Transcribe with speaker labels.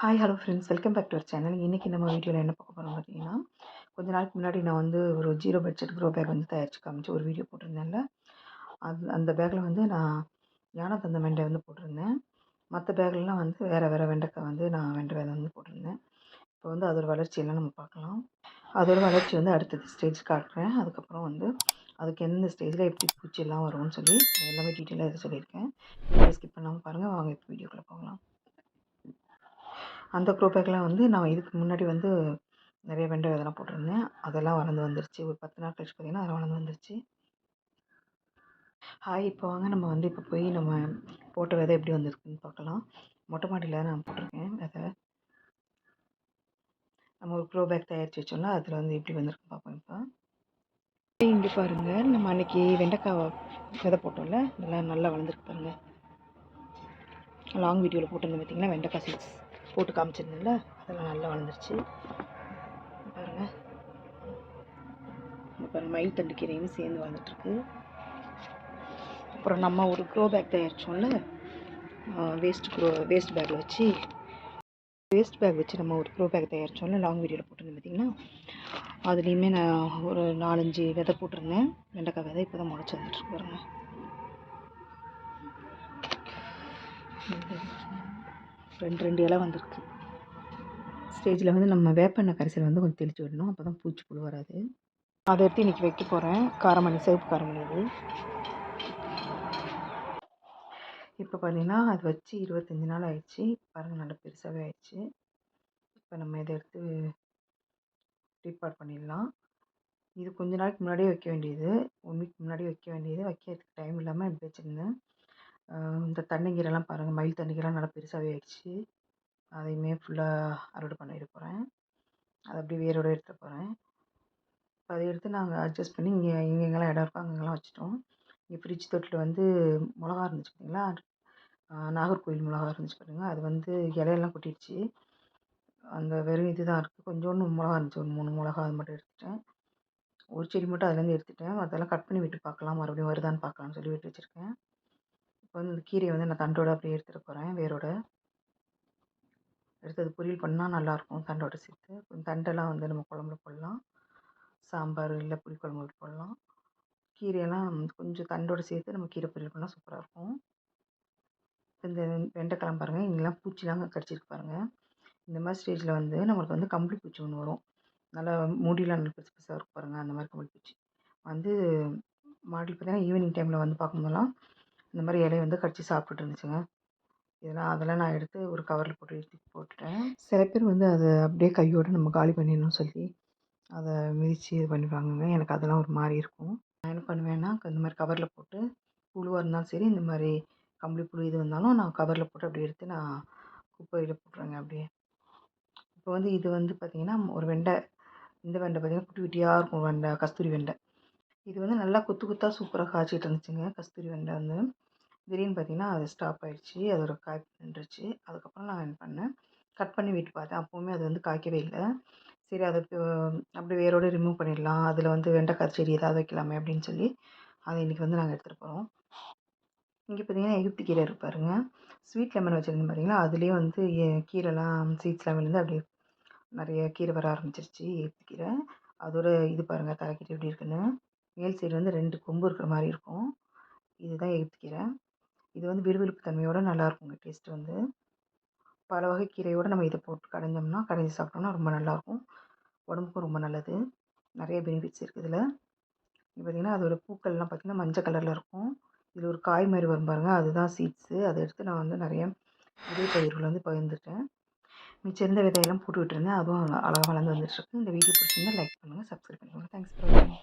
Speaker 1: Hi hello friends welcome back to our channel இன்றைக்கி நம்ம வீடியோவில் என்ன பார்க்க போகிறோம் பார்த்தீங்கன்னா கொஞ்ச நாளுக்கு முன்னாடி நான் வந்து ஒரு ஜீரோ பட்ஜெட் க்ரோ பேக் வந்து தயாரித்து காமிச்சு ஒரு வீடியோ போட்டிருந்தேன்ல. அது அந்த பேக்கில் வந்து நான் யானை தந்த வெண்டை வந்து போட்டிருந்தேன். மற்ற பேக்லலாம் வந்து வேறு வேறு வெண்டைக்காய் வந்து நான் வெண்டை விதை வந்து போட்டிருந்தேன். இப்போ வந்து அதோட வளர்ச்சியெல்லாம் நம்ம பார்க்கலாம். அதோட வளர்ச்சி வந்து அடுத்தது ஸ்டேஜ் காட்டுறேன். அதுக்கப்புறம் வந்து அதுக்கு எந்தெந்த ஸ்டேஜில் எப்படி பூச்சியெல்லாம் வரும்னு சொல்லி எல்லாமே டீட்டெயிலாக இதை சொல்லியிருக்கேன். ஸ்கிப் பண்ணாமல் பாருங்கள் வாங்க இப்போ வீடியோக்குள்ளே போகலாம். அந்த க்ரோ பேக்கில் வந்து நான் இதுக்கு முன்னாடி வந்து நிறைய வெண்டை விதெல்லாம் போட்டிருந்தேன். அதெல்லாம் வளர்ந்து வந்துருச்சு. ஒரு பத்து நாள் கழிச்சு பார்த்திங்கன்னா அதெல்லாம் வளர்ந்து வந்துருச்சு. ஹாய் இப்போ வாங்க. நம்ம வந்து இப்போ போய் நம்ம போட்ட விதை எப்படி வந்திருக்குன்னு பார்க்கலாம். மொட்டை மாடியில் நான் போட்டிருக்கேன் விதை. நம்ம ஒரு க்ரோ பேக் தயாரித்து வச்சோம்னா அதில் வந்து எப்படி வந்திருக்குன்னு பார்ப்போம் இப்போ. இங்கே பாருங்கள் நம்ம அன்றைக்கி வெண்டைக்காய் விதை போட்டோம்ல இதெல்லாம் நல்லா வளர்ந்துருக்கு பாருங்கள் லாங் வீடியோவில் போட்டிருந்தேன் பார்த்திங்கன்னா வெண்டைக்காய் சீட்ஸ் போட்டு காமிச்சிருந்தேன்ல அதெல்லாம் நல்லா வளர்ந்துருச்சு. பாருங்கள் அப்புறம் மயில் தண்டு கீரையும் சேர்ந்து வளர்ந்துட்டுருக்கு. அப்புறம் நம்ம ஒரு க்ரோ பேக் தயாரித்தோம்ல வேஸ்ட் க்ரோ வேஸ்ட் பேக்கில் வச்சு வேஸ்ட் பேக் வச்சு நம்ம ஒரு க்ரோ பேக் தயாரித்தோம்ல லாங் வீடியோவில் போட்டிருந்தேன் பார்த்திங்கன்னா அதுலேயுமே நான் ஒரு நாலஞ்சு விதை போட்டிருந்தேன். வெண்டைக்காய் விதை இப்போ தான் முளைச்சி வந்துட்டுருக்கு பாருங்கள் ரெண்டு ரெண்டு இலை வந்திருக்கு. ஸ்டேஜில் வந்து நம்ம வேப்பெண்ணெய் கரைசல் வந்து கொஞ்சம் தெளித்து விடணும். அப்போ தான் பூச்சி புழு வராது. அதை எடுத்து இன்றைக்கி வைக்க போகிறேன் காரமணி சிவப்பு காரமணி இது. இப்போ பார்த்தீங்கன்னா அது வச்சு இருபத்தஞ்சி நாள் ஆயிடுச்சு. பாருங்கள் நல்லா பெருசாகவே ஆயிடுச்சு. இப்போ நம்ம இதை எடுத்து ரீபார்ட் பண்ணிடலாம். இது கொஞ்ச நாளைக்கு முன்னாடியே வைக்க வேண்டியது. ஒன் வீக் முன்னாடியே வைக்க வேண்டியது. வைக்கிறதுக்கு டைம் இல்லாமல் இப்படி வச்சுருந்தேன். இந்த தண்ணிங்கீரைலாம் பாருங்கள் மயில் தண்ணிங்கீரை நல்லா பெருசாகவே ஆயிடுச்சு. அதையுமே ஃபுல்லாக அறுவடை பண்ணிட போகிறேன் அதை அப்படியே வேரோடு எடுத்துகிட்டு போகிறேன் இப்போ அதை எடுத்து நாங்கள் அட்ஜஸ்ட் பண்ணி இங்கே எங்கெங்கெல்லாம் இடம் இருக்கோ அங்கெல்லாம் வச்சுட்டோம். இங்கே ஃப்ரிட்ஜ் தொட்டில் வந்து மிளகா இருந்துச்சு பார்த்தீங்களா நாகர்கோவில் மிளகா இருந்துச்சு பாருங்கள் அது வந்து இலையெல்லாம் கொட்டிடுச்சு. அந்த வெறும் இது தான் இருக்குது கொஞ்சோண்டு மிளகா இருந்துச்சு. ஒரு மூணு மிளகா அது மட்டும் எடுத்துட்டேன். ஒரு செடி மட்டும் அதுலேருந்து எடுத்துட்டேன். அதெல்லாம் கட் பண்ணி விட்டு பார்க்கலாம். மறுபடியும் வருதான்னு பார்க்கலாம்னு சொல்லி விட்டு வச்சுருக்கேன். இப்போ வந்து இந்த கீரையை வந்து நான் தண்டோடு அப்படியே எடுத்துகிட்டு போகிறேன் வேரோட. எடுத்து அது பொரியல் பண்ணால் நல்லாயிருக்கும் தண்டோட சேர்த்து. கொஞ்சம் தண்டெல்லாம் வந்து நம்ம குழம்புல போடலாம். சாம்பார் இல்லை புளிக்குழம்பு போடலாம். கீரையெல்லாம் கொஞ்சம் தண்டோடு சேர்த்து நம்ம கீரை பொரியல் பண்ணால் சூப்பராக இருக்கும். இந்த வெண்டைக்காய் பாருங்கள் இங்கெல்லாம் பூச்சிலாம் கடிச்சிருக்கு பாருங்கள் இந்த மாதிரி ஸ்டேஜில் வந்து நம்மளுக்கு வந்து கம்பளி பூச்சி ஒன்று வரும். நல்லா முடியெலாம் நல்லா பெருசு பெருசாக இருக்கும் பாருங்கள் அந்த மாதிரி கம்பளி பூச்சி. வந்து மாடியில் பார்த்தீங்கன்னா ஈவினிங் டைமில் வந்து பார்க்கும்போதெல்லாம் இந்த மாதிரி இலையை வந்து கடிச்சு சாப்பிட்டுட்டு இருந்துச்சுங்க. இதெல்லாம் அதெல்லாம் நான் எடுத்து ஒரு கவரில் போட்டு எடுத்து போட்டுட்டேன். சில பேர் வந்து அதை அப்படியே கையோடு நம்ம காலி பண்ணிடணும்னு சொல்லி அதை மிதித்து இது பண்ணிடுவாங்கங்க. எனக்கு அதெல்லாம் ஒரு மாதிரி இருக்கும். நான் என்ன பண்ணுவேன்னா இந்த மாதிரி கவரில் போட்டு புழுவாக இருந்தாலும் சரி இந்த மாதிரி கம்பளி புழு இது வந்தாலும் நான் கவரில் போட்டு அப்படியே எடுத்து நான் குப்பையில் போட்டுருவேங்க அப்படியே. இப்போ வந்து இது வந்து பார்த்திங்கன்னா ஒரு வெண்டை இந்த வெண்டை பார்த்திங்கன்னா குட்டி குட்டியாக இருக்கும். வெண்டை கஸ்தூரி வெண்டை. இது வந்து நல்லா குத்து குத்தாக சூப்பராக காய்ச்சிட்டு இருந்துச்சுங்க. கஸ்தூரி வெண்டை வந்து. திடீர்னு பார்த்திங்கன்னா அது ஸ்டாப் ஆகிடுச்சி ஒரு காய் நின்றுச்சு. அதுக்கப்புறம் நான் என்ன பண்ணேன் கட் பண்ணி விட்டு பார்த்தேன் அப்போவுமே அது வந்து காய்க்கவே இல்லை. சரி அதை அப்படி வேரோடு ரிமூவ் பண்ணிடலாம். அதில் வந்து வெண்டைக்காய் செடி ஏதாவது வைக்கலாமே அப்படின்னு சொல்லி அதை இன்றைக்கி வந்து நாங்கள் எடுத்துகிட்டு போகிறோம் இங்கே பார்த்தீங்கன்னா எகிப்து கீரை இருப்பாருங்க ஸ்வீட் லெமன் வச்சுருந்தேன் பார்த்தீங்களா அதுலேயே வந்து கீரைலாம் சீட்ஸ்லாம் விழுந்து அப்படியே நிறைய கீரை வர ஆரம்பிச்சிருச்சு எகிப்து கீரை. அதோட இது பாருங்கள் தலைக்கீரை எப்படி இருக்குன்னு. மேல் சைடு வந்து ரெண்டு கொம்பு இருக்கிற மாதிரி இருக்கும். இதுதான் எகிப்து இது வந்து விறுவிறுப்பு தன்மையோடு நல்லாயிருக்குங்க டேஸ்ட்டு வந்து. பல வகை கீரையோடு நம்ம இதை போட்டு கடைஞ்சோம்னா கடைஞ்சி சாப்பிட்டோம்னா ரொம்ப நல்லாயிருக்கும் உடம்புக்கும் ரொம்ப நல்லது. நிறைய பெனிஃபிட்ஸ் இருக்குது இதில். பார்த்திங்கன்னா அதோடய பூக்கள்லாம் பார்த்திங்கன்னா மஞ்சள் கலரில் இருக்கும். இதில் ஒரு காய் மாதிரி வரும் பாருங்கள் அதுதான் சீட்ஸு அதை எடுத்து நான் வந்து நிறைய விதை பயிர்கள் வந்து பகிர்ந்துட்டேன். மிச்சம் இருந்த விதையெல்லாம் போட்டு விட்டுருந்தேன் அதுவும் அழகாக வளர்ந்து வந்துட்டுருக்கு. இந்த வீடியோ பிடிச்சிருந்தா லைக் பண்ணுங்கள் சப்ஸ்கிரைப் பண்ணுங்கள் தேங்க்ஸ் ஃபார் வாட்சிங்